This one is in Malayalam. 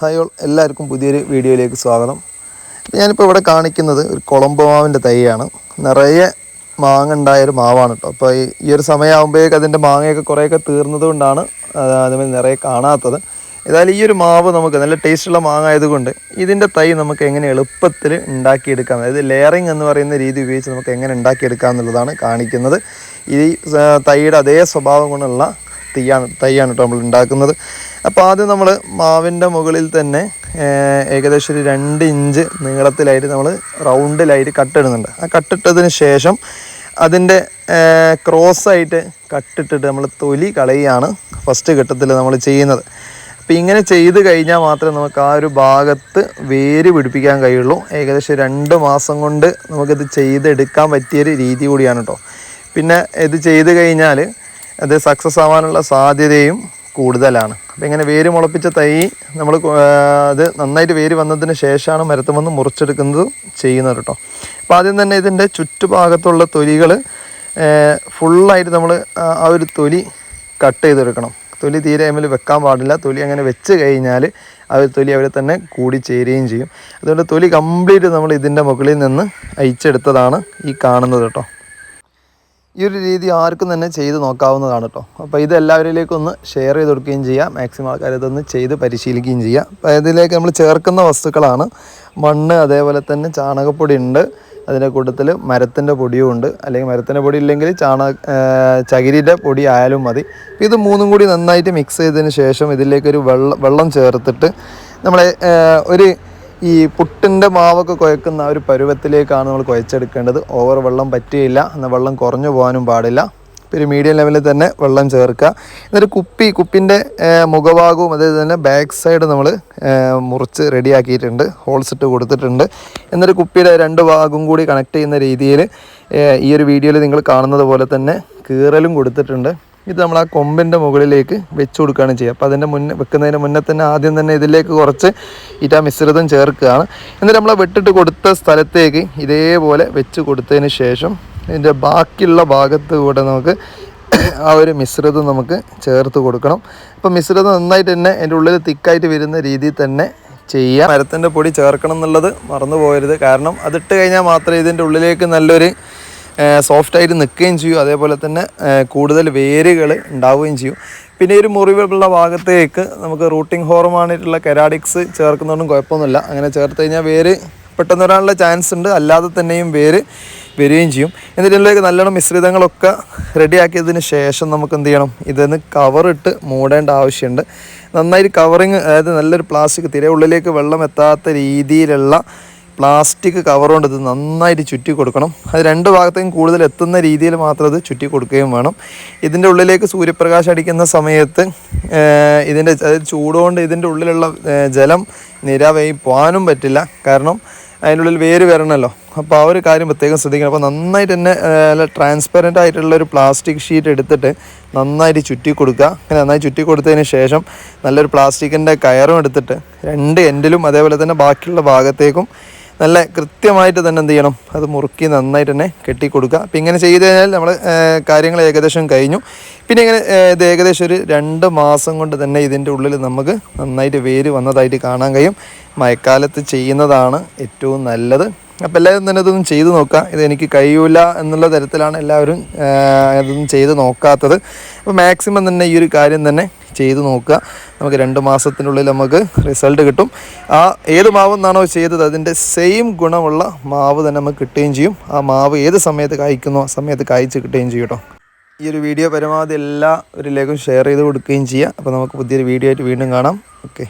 ഹായ് ഓൾ എല്ലാവർക്കും പുതിയൊരു വീഡിയോയിലേക്ക് സ്വാഗതം. ഞാനിപ്പോൾ ഇവിടെ കാണിക്കുന്നത് ഒരു കുളമ്പ് മാവിന്റെ തൈയാണ്. നിറയെ മാങ്ങ ഉണ്ടായ ഒരു മാവാണ് കേട്ടോ അപ്പോൾ ഈ ഒരു സമയമാകുമ്പോഴേക്ക് അതിന്റെ മാങ്ങയൊക്കെ കുറേയൊക്കെ തീർന്നത് കൊണ്ടാണ് അതുമായി നിറയെ കാണാത്തത്. ഏതായാലും ഈ ഒരു മാവ് നമുക്ക് നല്ല ടേസ്റ്റുള്ള മാങ്ങ ആയതുകൊണ്ട് ഇതിന്റെ തൈ നമുക്ക് എങ്ങനെ എളുപ്പത്തിൽ ഉണ്ടാക്കിയെടുക്കാം അതായത് ലെയറിങ് എന്ന് പറയുന്ന രീതി ഉപയോഗിച്ച് നമുക്ക് എങ്ങനെ ഉണ്ടാക്കിയെടുക്കാം എന്നുള്ളതാണ് കാണിക്കുന്നത്. ഈ തൈയുടെ അതേ സ്വഭാവം കൊണ്ടുള്ള തീയാണ് തൈയാണ് കേട്ടോ നമ്മൾ ഉണ്ടാക്കുന്നത്. അപ്പോൾ ആദ്യം നമ്മൾ മാവിന്റെ മുകളിൽ തന്നെ ഏകദേശം ഒരു രണ്ട് ഇഞ്ച് നീളത്തിലായിട്ട് നമ്മൾ റൗണ്ടിലായിട്ട് കട്ടിടുന്നുണ്ട് ആ കട്ടിട്ടതിന് ശേഷം അതിന്റെ ക്രോസ് ആയിട്ട് കട്ടിട്ടിട്ട് നമ്മൾ തൊലി കളയുകയാണ് ഫസ്റ്റ് ഘട്ടത്തിൽ നമ്മൾ ചെയ്യുന്നത്. അപ്പോൾ ഇങ്ങനെ ചെയ്ത് കഴിഞ്ഞാൽ മാത്രമേ നമുക്ക് ആ ഒരു ഭാഗത്ത് വേര് പിടിപ്പിക്കാൻ കഴിയുള്ളൂ. ഏകദേശം രണ്ട് മാസം കൊണ്ട് നമുക്കിത് ചെയ്തെടുക്കാൻ പറ്റിയൊരു രീതി കൂടിയാണ് കേട്ടോ. പിന്നെ ഇത് ചെയ്ത് കഴിഞ്ഞാൽ അത് സക്സസ് ആവാനുള്ള സാധ്യതയും കൂടുതലാണ്. അപ്പം ഇങ്ങനെ വേര് മുളപ്പിച്ച തൈ നമ്മൾ അത് നന്നായിട്ട് വേര് വന്നതിന് ശേഷമാണ് മരത്തുമെന്ന് മുറിച്ചെടുക്കുന്നത് ചെയ്യുന്നത് കേട്ടോ. അപ്പോൾ ആദ്യം തന്നെ ഇതിന്റെ ചുറ്റുഭാഗത്തുള്ള തൊലികൾ ഫുള്ളായിട്ട് നമ്മൾ ആ ഒരു തൊലി കട്ട് ചെയ്തെടുക്കണം. തൊലി തീരെ അതിൽ വെക്കാൻ പാടില്ല. തൊലി അങ്ങനെ വെച്ച് കഴിഞ്ഞാൽ ആ ഒരു തൊലി അവരെ തന്നെ കൂടി ചേരുകയും ചെയ്യും. അതുകൊണ്ട് തൊലി കംപ്ലീറ്റ് നമ്മൾ ഇതിന്റെ മുകളിൽ നിന്ന് അയച്ചെടുത്തതാണ് ഈ കാണുന്നത് കേട്ടോ. ഈ ഒരു രീതി ആർക്കും തന്നെ ചെയ്ത് നോക്കാവുന്നതാണ് കേട്ടോ അപ്പോൾ ഇത് എല്ലാവരിലേക്കും ഒന്ന് ഷെയർ ചെയ്ത് കൊടുക്കുകയും ചെയ്യാം. മാക്സിമം ആൾക്കാർ ഇതൊന്ന് ചെയ്ത് പരിശീലിക്കുകയും ചെയ്യാം. അപ്പോൾ ഇതിലേക്ക് നമ്മൾ ചേർക്കുന്ന വസ്തുക്കളാണ്. മണ്ണ് അതേപോലെ തന്നെ ചാണകപ്പൊടി ഉണ്ട്. അതിന്റെ കൂട്ടത്തിൽ മരത്തിന്റെ പൊടിയും ഉണ്ട്. അല്ലെങ്കിൽ മരത്തിന്റെ പൊടി ഇല്ലെങ്കിൽ ചാണ ചകിരിയുടെ പൊടി ആയാലും മതി. ഇത് മൂന്നും കൂടി നന്നായിട്ട് മിക്സ് ചെയ്തതിന് ശേഷം ഇതിലേക്കൊരു വെള്ളം വെള്ളം ചേർത്തിട്ട് നമ്മളെ ഒരു ഈ പുട്ടിന്റെ മാവൊക്കെ കുഴക്കുന്ന ഒരു പരുവത്തിലേക്കാണ് നമ്മൾ കുഴച്ചെടുക്കേണ്ടത്. ഓവർ വെള്ളം പറ്റുകയില്ല എന്നാൽ വെള്ളം കുറഞ്ഞു പോകാനും പാടില്ല. ഒരു മീഡിയം ലെവലിൽ തന്നെ വെള്ളം ചേർക്കുക. എന്നിട്ട് കുപ്പി കുപ്പിന്റെ മുഖഭാഗവും അതേ തന്നെ ബാക്ക് സൈഡ് നമ്മൾ മുറിച്ച് റെഡിയാക്കിയിട്ടുണ്ട്. ഹോൾസ് ഇട്ട് കൊടുത്തിട്ടുണ്ട്. എന്നിട്ട് കുപ്പിയുടെ രണ്ട് ഭാഗവും കൂടി കണക്ട് ചെയ്യുന്ന രീതിയിൽ ഈ ഒരു വീഡിയോയിൽ നിങ്ങൾ കാണുന്നത് പോലെ തന്നെ കീറലും കൊടുത്തിട്ടുണ്ട്. ഇത് നമ്മൾ ആ കൊമ്പിന്റെ മുകളിലേക്ക് വെച്ച് കൊടുക്കുകയാണ് ചെയ്യുക. അപ്പോൾ അതിന്റെ മുന്നേ വെക്കുന്നതിന് മുന്നേ തന്നെ ആദ്യം തന്നെ ഇതിലേക്ക് കുറച്ച് ഇറ്റാ മിശ്രിതം ചേർക്കുകയാണ്. എന്നിട്ട് നമ്മൾ വെട്ടിട്ട് കൊടുത്ത സ്ഥലത്തേക്ക് ഇതേപോലെ വെച്ച് കൊടുത്തതിന് ശേഷം ഇതിന്റെ ബാക്കിയുള്ള ഭാഗത്ത് കൂടെ നമുക്ക് ആ ഒരു മിശ്രിതം നമുക്ക് ചേർത്ത് കൊടുക്കണം. അപ്പോൾ മിശ്രിതം നന്നായിട്ട് തന്നെ അതിന്റെ ഉള്ളിൽ തിക്കായിട്ട് വരുന്ന രീതിയിൽ തന്നെ ചെയ്യുക മരത്തിന്റെ പൊടി ചേർക്കണം എന്നുള്ളത് മറന്നു പോകരുത് കാരണം അതിട്ട് കഴിഞ്ഞാൽ മാത്രമേ ഇതിന്റെ ഉള്ളിലേക്ക് നല്ലൊരു സോഫ്റ്റ് ആയിട്ട് നിൽക്കുകയും ചെയ്യും. അതേപോലെ തന്നെ കൂടുതൽ വേരുകൾ ഉണ്ടാവുകയും ചെയ്യും. പിന്നെ ഒരു മുറിവുള്ള ഭാഗത്തേക്ക് നമുക്ക് റൂട്ടിംഗ് ഹോർമോണായിട്ടുള്ള കെരാഡിക്സ് ചേർക്കുന്നതുകൊണ്ടും കുഴപ്പമൊന്നുമില്ല. അങ്ങനെ ചേർത്ത് കഴിഞ്ഞാൽ വേര് പെട്ടെന്ന് വരാനുള്ള ചാൻസ് ഉണ്ട്. അല്ലാതെ തന്നെയും വേര് വരികയും ചെയ്യും. എന്നിട്ട് ഇതിലേക്ക് നല്ലോണം മിശ്രിതങ്ങളൊക്കെ റെഡിയാക്കിയതിന് ശേഷം നമുക്ക് എന്ത് ചെയ്യണം? ഇതൊന്ന് കവറിട്ട് മൂടേണ്ട ആവശ്യമുണ്ട്. നന്നായിട്ട് കവറിങ് അതായത് നല്ലൊരു പ്ലാസ്റ്റിക് തിരെ ഉള്ളിലേക്ക് വെള്ളം എത്താത്ത രീതിയിലുള്ള പ്ലാസ്റ്റിക് കവർ കൊണ്ട് ഇത് നന്നായിട്ട് ചുറ്റി കൊടുക്കണം. അത് രണ്ട് ഭാഗത്തേയും കൂടുതൽ എത്തുന്ന രീതിയിൽ മാത്രം അത് ചുറ്റി കൊടുക്കുകയും വേണം. ഇതിന്റെ ഉള്ളിലേക്ക് സൂര്യപ്രകാശം അടിക്കുന്ന സമയത്ത് ഇതിന്റെ അതായത് ചൂടുകൊണ്ട് ഇതിന്റെ ഉള്ളിലുള്ള ജലം നിരവയി പോകാനും പറ്റില്ല. കാരണം അതിന്റെ ഉള്ളിൽ വേര് വരണമല്ലോ അപ്പോൾ ആ ഒരു കാര്യം പ്രത്യേകം ശ്രദ്ധിക്കണം. അപ്പോൾ നന്നായിട്ട് തന്നെ നല്ല ട്രാൻസ്പെറന്റ് ആയിട്ടുള്ള ഒരു പ്ലാസ്റ്റിക് ഷീറ്റ് എടുത്തിട്ട് നന്നായിട്ട് ചുറ്റി കൊടുക്കുക. അങ്ങനെ നന്നായി ചുറ്റി കൊടുത്തതിന് ശേഷം നല്ലൊരു പ്ലാസ്റ്റിക്കിന്റെ കയറും എടുത്തിട്ട് രണ്ട് എൻഡിലും അതേപോലെ തന്നെ ബാക്കിയുള്ള ഭാഗത്തേക്കും നല്ല കൃത്യമായിട്ട് തന്നെ എന്ത് ചെയ്യണം? അത് മുറുക്കി നന്നായിട്ട് തന്നെ കെട്ടി കൊടുക്കുക അപ്പം ഇങ്ങനെ ചെയ്ത് കഴിഞ്ഞാൽ നമ്മൾ കാര്യങ്ങൾ ഏകദേശം കഴിഞ്ഞു. പിന്നെ ഇങ്ങനെ ഇത് ഏകദേശം ഒരു രണ്ട് മാസം കൊണ്ട് തന്നെ ഇതിന്റെ ഉള്ളിൽ നമുക്ക് നന്നായിട്ട് വേര് വന്നതായിട്ട് കാണാൻ കഴിയും. മഴക്കാലത്ത് ചെയ്യുന്നതാണ് ഏറ്റവും നല്ലത്. അപ്പോൾ എല്ലാവരും തന്നെ ഇതൊന്നും ചെയ്ത് നോക്കുക. ഇത് എനിക്ക് കഴിയൂല എന്നുള്ള തരത്തിലാണ് എല്ലാവരും ഇതൊന്നും ചെയ്ത് നോക്കാത്തത്. അപ്പോൾ മാക്സിമം തന്നെ ഈ ഒരു കാര്യം തന്നെ ചെയ്ത് നോക്കുക. നമുക്ക് രണ്ട് മാസത്തിനുള്ളിൽ നമുക്ക് റിസൾട്ട് കിട്ടും. ആ ഏത് മാവ് എന്നാണോ ചെയ്തത് അതിന്റെ സെയിം ഗുണമുള്ള മാവ് തന്നെ നമുക്ക് കിട്ടുകയും ചെയ്യും. ആ മാവ് ഏത് സമയത്ത് കായ്ക്കുന്നോ ആ സമയത്ത് കായ്ച്ച് കിട്ടുകയും ചെയ്യും ഈ ഒരു വീഡിയോ പരമാവധി എല്ലാവരിലേക്കും ഷെയർ ചെയ്ത് കൊടുക്കുകയും ചെയ്യുക. അപ്പോൾ നമുക്ക് പുതിയൊരു വീഡിയോ ആയിട്ട് വീണ്ടും കാണാം. ഓക്കെ